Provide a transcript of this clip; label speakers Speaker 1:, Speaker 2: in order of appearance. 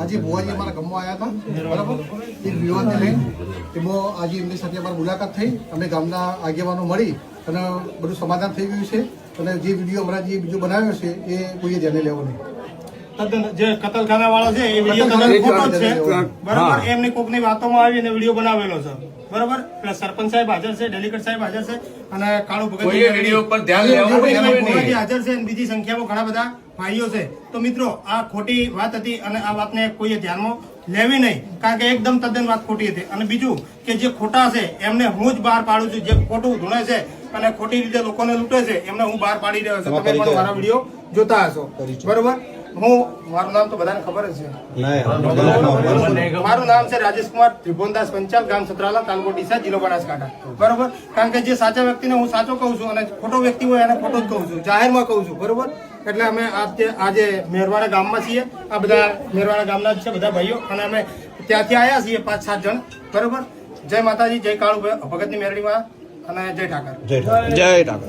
Speaker 1: આજે ભુવાજી અમારા ગામમાં આવ્યા હતા બરાબર? એક વિવાદને લઈને એમાં આજે એમની સાથે અમારી મુલાકાત થઈ, અમે ગામના આગેવાનો મળી અને બધું સમાધાન થઈ ગયું છે. અને જે વીડિયો અમારા જે બીજો બનાવ્યો છે, એ કોઈએ ધ્યાને લેવો નહીં.
Speaker 2: જે કતલખાના વાળા છે એ વીડિયો તદ્દન ખોટો જ છે. બરાબર? એમની કોકની વાતોમાં આવીને વીડિયો બનાવેલો છે. બરાબર? એટલે સરપંચ સાહેબ હાજર છે ડેલીગેટ સાહેબ હાજર છે અને કાળુ ભગત
Speaker 3: કોઈએ વીડિયો પર ધ્યાન લેવાનું
Speaker 2: એમાં
Speaker 3: નહીં.
Speaker 2: હાજર છે અને બીજી સંખ્યામાં ઘણા બધા ભાઈઓ છે. તો મિત્રો આ ખોટી વાત હતી અને આ વાતને કોઈએ ધ્યાનમાં લેવી નહીં કારણ કે એકદમ તદ્દન વાત ખોટી હતી. અને બીજું કે જે ખોટા છે એમને હું જ બહાર પાડું છું. જે ખોટું ધૂણે છે અને ખોટી રીતે લોકોને લૂંટે છે એમને હું બહાર પાડી રહ્યો છું. તમે પણ મારા વીડિયો જોતા હશો. બરોબર? હું મારું નામ તો બધાને ખબર જ છે. મારું નામ છે રાજેશ કુમાર ત્રિભુવનદાસ પંચાલ ગામ સતરાલા તાલુકો ડીસા જિલ્લો બનાસકાંઠા. બરોબર? કારણ કે જે સાચા વ્યક્તિને હું સાચો કહું છું અને ખોટો વ્યક્તિ હોય એને ખોટો જ કહું છું. જાહેરમાં કહું છું બરોબર? એટલે અમે આજે મેરવાડા ગામમાં છીએ આ બધા મેરવાડા ગામના જ છે બધા ભાઈઓ અને અમે ત્યાંથી આવ્યા છીએ પાંચ સાત જણ બરોબર? જય માતાજી જય કાળુ ભગતની મેરડીમાં અને જય ઠાકર.
Speaker 4: જય ઠાકર.